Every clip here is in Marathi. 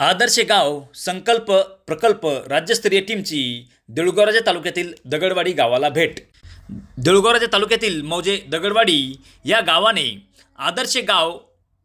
आदर्श गाव संकल्प प्रकल्प राज्यस्तरीय टीमची देऊळगावराजा तालुक्यातील दगडवाडी गावाला भेट. देऊळगावराजा तालुक्यातील मौजे दगडवाडी या गावाने आदर्श गाव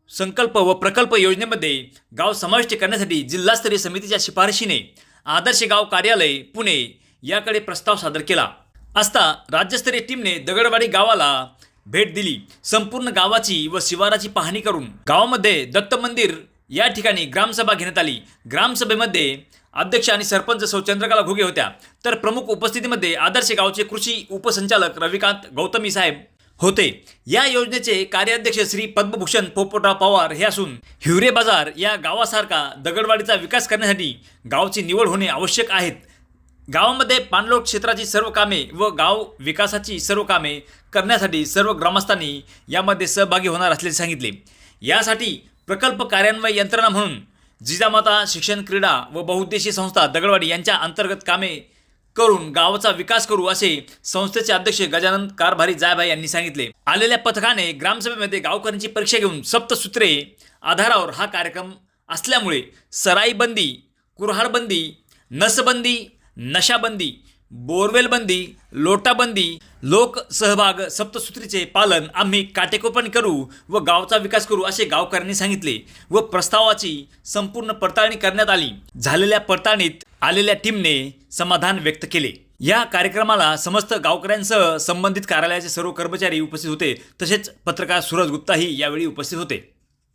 संकल्प व प्रकल्प योजनेमध्ये गाव समाविष्ट करण्यासाठी जिल्हास्तरीय समितीच्या शिफारशीने आदर्श गाव कार्यालय पुणे याकडे प्रस्ताव सादर केला. असता राज्यस्तरीय टीमने दगडवाडी गावाला भेट दिली. संपूर्ण गावाची व शिवाराची पाहणी करून गावामध्ये दत्त मंदिर या ठिकाणी ग्रामसभा घेण्यात आली. ग्रामसभेमध्ये अध्यक्ष आणि सरपंच सौ चंद्रकला घुगे होत्या. तर प्रमुख उपस्थितीमध्ये आदर्श गावचे कृषी उपसंचालक रविकांत गौतमी साहेब होते. या योजनेचे कार्याध्यक्ष श्री पद्मभूषण पोपटराव पवार हे असून हिवरे बाजार या गावासारखा दगडवाडीचा विकास करण्यासाठी गावची निवड होणे आवश्यक आहेत. गावामध्ये पाणलोट क्षेत्राची सर्व कामे व गाव विकासाची सर्व कामे करण्यासाठी सर्व ग्रामस्थांनी यामध्ये सहभागी होणार असल्याचे सांगितले. यासाठी प्रकल्प कार्यान्वय यंत्रणा म्हणून जिजामाता शिक्षण क्रीडा व बहुउद्देशीय संस्था दगडवाडी यांच्या अंतर्गत कामे करून गावाचा विकास करू असे संस्थेचे अध्यक्ष गजानन कारभारी जायभाई यांनी सांगितले. आलेल्या पथकाने ग्रामसभेमध्ये गावकऱ्यांची परीक्षा घेऊन सप्तसूत्रे आधारावर हा कार्यक्रम असल्यामुळे सराईबंदी कुऱ्हाडबंदी नसबंदी नशाबंदी बोरवेलबंदी लोटाबंदी लोकसहभाग सप्तसूत्रीचे पालन आम्ही काटेकोपण करू व गावचा विकास करू असे गावकऱ्यांनी सांगितले व प्रस्तावाची संपूर्ण पडताळणी करण्यात आली. झालेल्या पडताळणीत आलेल्या टीमने समाधान व्यक्त केले. या कार्यक्रमाला समस्त गावकऱ्यांसह संबंधित कार्यालयाचे सर्व कर्मचारी उपस्थित होते. तसेच पत्रकार सूरज गुप्ताही यावेळी उपस्थित होते.